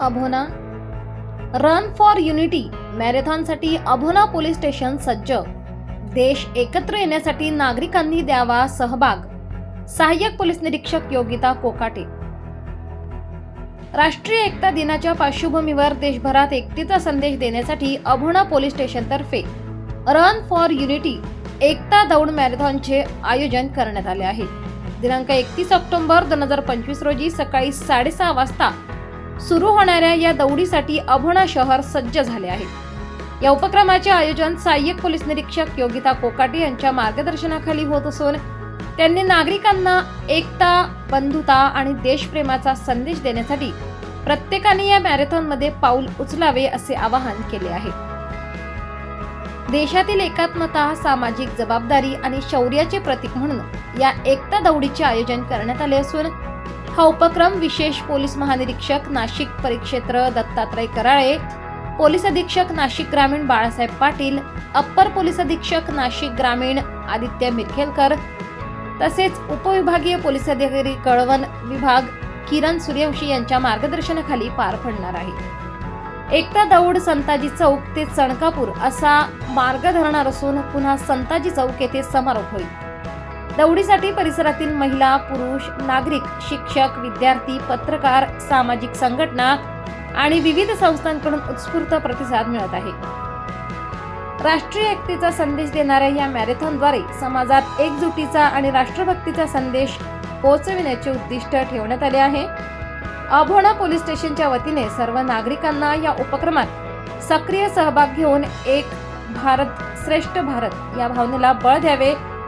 Abhona. Run for unity मॅरेथॉनसाठी Abhona police station सज्ज. देश एकत्र येण्यासाठी नागरिकांनी द्यावा सहभाग. सहाय्यक पोलीस निरीक्षक योगिता कोकाटे. राष्ट्रीय एकता दिनाच्या पार्श्वभूमीवर देशभरात एकतेचा संदेश देण्यासाठी अभोणा पोलीस स्टेशनतर्फे रन फॉर युनिटी एकता दौड मॅरेथॉनचे आयोजन करण्यात आले आहे. दिनांक एकतीस ऑक्टोबर दोन हजार पंचवीस रोजी सकाळी साडेसहा वाजता सुरू होणाऱ्या या दौडीसाठी अभोणा शहर सज्ज झाले आहे या उपक्रमाचे आयोजन सहाय्यक पोलीस निरीक्षक योगिता कोकाटे यांच्या मार्गदर्शनाखाली होत असून त्यांनी नागरिकांना एकता बंधुता आणि देशप्रेमाचा संदेश देण्यासाठी प्रत्येकाने या मॅरेथॉनमध्ये पाऊल उचलावे असे आवाहन केले आहे. देशातील एकात्मता सामाजिक जबाबदारी आणि शौर्याचे प्रतीक म्हणून या एकता दौडीचे आयोजन करण्यात आले असून हा उपक्रम विशेष पोलीस महानिरीक्षक नाशिक परिक्षेत्र दत्तात्रय कराळे पोलीस अधीक्षक नाशिक ग्रामीण बाळासाहेब पाटील अप्पर पोलीस अधीक्षक नाशिक ग्रामीण आदित्य मिरखेलकर तसेच उपविभागीय पोलीस अधिकारी कळवण विभाग किरण सूर्यवंशी यांच्या मार्गदर्शनाखाली पार पडणार आहे. एकता दौड संताजी चौक ते चणकापूर असा मार्ग धरणार असून पुन्हा संताजी चौक येथे समारोप होईल. दौडीसाठी परिसरातील महिला पुरुष नागरिक शिक्षक विद्यार्थी पत्रकार सामाजिक संघटना आणि विविध संस्थांकडून उत्स्फूर्त प्रतिसाद मिळत आहे. राष्ट्रीय एकतेचा संदेश देणाऱ्या या मॅरेथॉनद्वारे समाजात एकजुटीचा आणि राष्ट्रभक्तीचा संदेश पोहोचविण्याचे उद्दिष्ट ठेवण्यात आले आहे. अभोणा पोलीस स्टेशनच्या वतीने सर्व नागरिकांना या उपक्रमात सक्रिय सहभाग घेऊन एक भारत श्रेष्ठ भारत या भावनेला बळ द्यावे